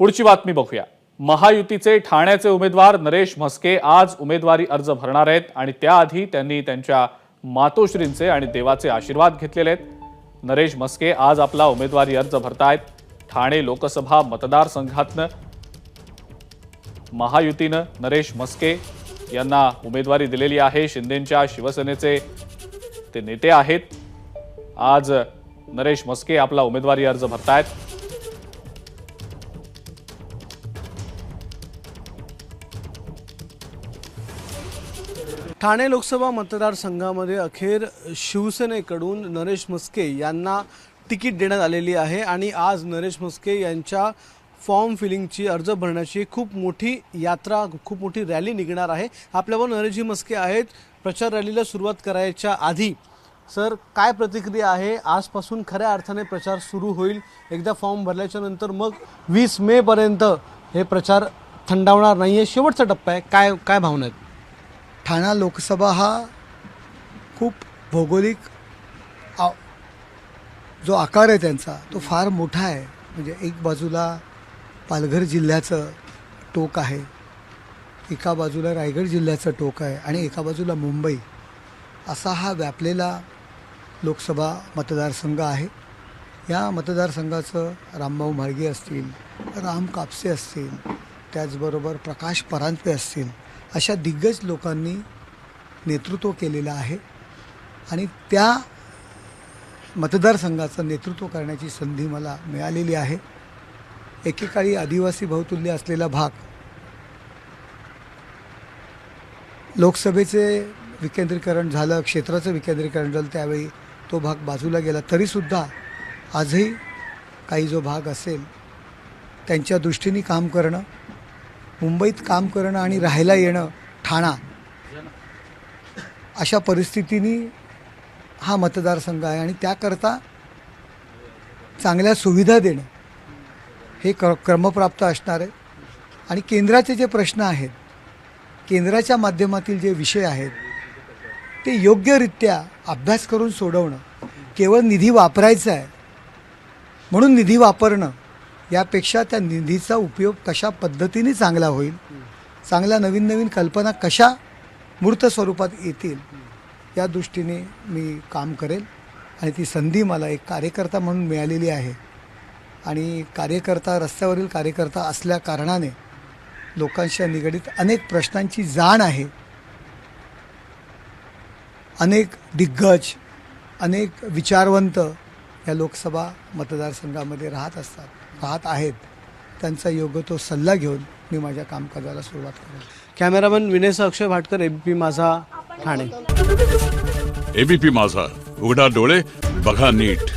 पुढची बातमी बघूया. महायुतीचे ठाण्याचे उमेदवार नरेश म्हस्के आज उमेदवारी अर्ज भरणार आहेत आणि त्याआधी त्यांनी त्यांच्या मातोश्रींचे आणि देवाचे आशीर्वाद घेतलेले आहेत. नरेश म्हस्के आज आपला उमेदवारी अर्ज भरतायत. ठाणे लोकसभा मतदारसंघातनं महायुतीनं नरेश म्हस्के यांना उमेदवारी दिलेली आहे. शिंदेंच्या शिवसेनेचे ते नेते आहेत. आज नरेश म्हस्के आपला उमेदवारी अर्ज भरतायत. ठाणे लोकसभा मतदारसंघामध्ये अखेर शिवसेनेकडून नरेश म्हस्के यांना तिकीट देण्यात आलेली आहे आणि आज नरेश म्हस्के यांच्या फॉर्म फिलिंगची अर्ज भरण्याची खूप मोठी यात्रा खूप मोठी रॅली निघणार आहे. आपल्यावर नरेशजी मस्के आहेत. प्रचार रॅलीला सुरुवात करायच्या आधी सर काय प्रतिक्रिया आहे? आजपासून खऱ्या अर्थाने प्रचार सुरू होईल. एकदा फॉर्म भरल्याच्या नंतर मग वीस मेपर्यंत हे प्रचार थंडावणार नाही आहे शेवटचा टप्पा आहे. काय काय भावना आहेत? ठाणा लोकसभा हा खूप भौगोलिक आ- जो आकार आहे त्यांचा तो फार मोठा आहे. म्हणजे एक बाजूला पालघर जिल्ह्याचं टोक आहे एका बाजूला रायगड जिल्ह्याचं टोक आहे आणि एका बाजूला मुंबई. असा हा व्यापलेला लोकसभा मतदारसंघ आहे. या मतदारसंघाचं रामभाऊ म्हाळगे असतील राम कापसे असतील त्याचबरोबर प्रकाश परांजपे असतील अशा दिग्गज लोकांनी नेतृत्व केलेलं आहे आणि त्या मतदारसंघाचं नेतृत्व करण्याची संधी मला मिळालेली आहे. एकेकाळी आदिवासी बहुतुल्य असलेला भाग लोकसभेचे विकेंद्रीकरण झालं क्षेत्राचं विकेंद्रीकरण झालं त्यावेळी तो भाग बाजूला गेला. तरीसुद्धा आजही काही जो भाग असेल त्यांच्या दृष्टीने काम करणं मुंबईत काम करणं आणि राहायला येणं ठाणा अशा परिस्थितीने हा मतदारसंघ आहे आणि त्याकरता चांगल्या सुविधा देणं हे क क्रमप्राप्त असणार आहे. आणि केंद्राचे जे प्रश्न आहेत केंद्राच्या माध्यमातील जे विषय आहेत ते योग्यरित्या अभ्यास करून सोडवणं केवळ निधी वापरायचा आहे म्हणून निधी वापरणं यापेक्षा त्या निधीचा उपयोग कशा पद्धतीने चांगला होईल? चांगल्या नवीन नवीन कल्पना कशा मूर्त स्वरूपात येतील? या दृष्टीने मी काम करेल. आणि ती संधी मला एक कार्यकर्ता म्हणून मिळालेली आहे. आणि कार्यकर्ता रस्त्यावरील कार्यकर्ता असल्या कारणाने लोकांच्या निगडीत अनेक प्रश्नांची जाण आहे. अनेक दिग्गज अनेक विचारवंत या लोकसभा मतदारसंघामध्ये राहत असतात. राहत आहेत त्यांचा योग्य तो सल्ला घेऊन मी माझ्या कामकाजाला सुरुवात करेन cameraman Vinesh Akshay Bhatkar ABP Majha Thane. ABP माझा उघडा डोळे बघा नीट.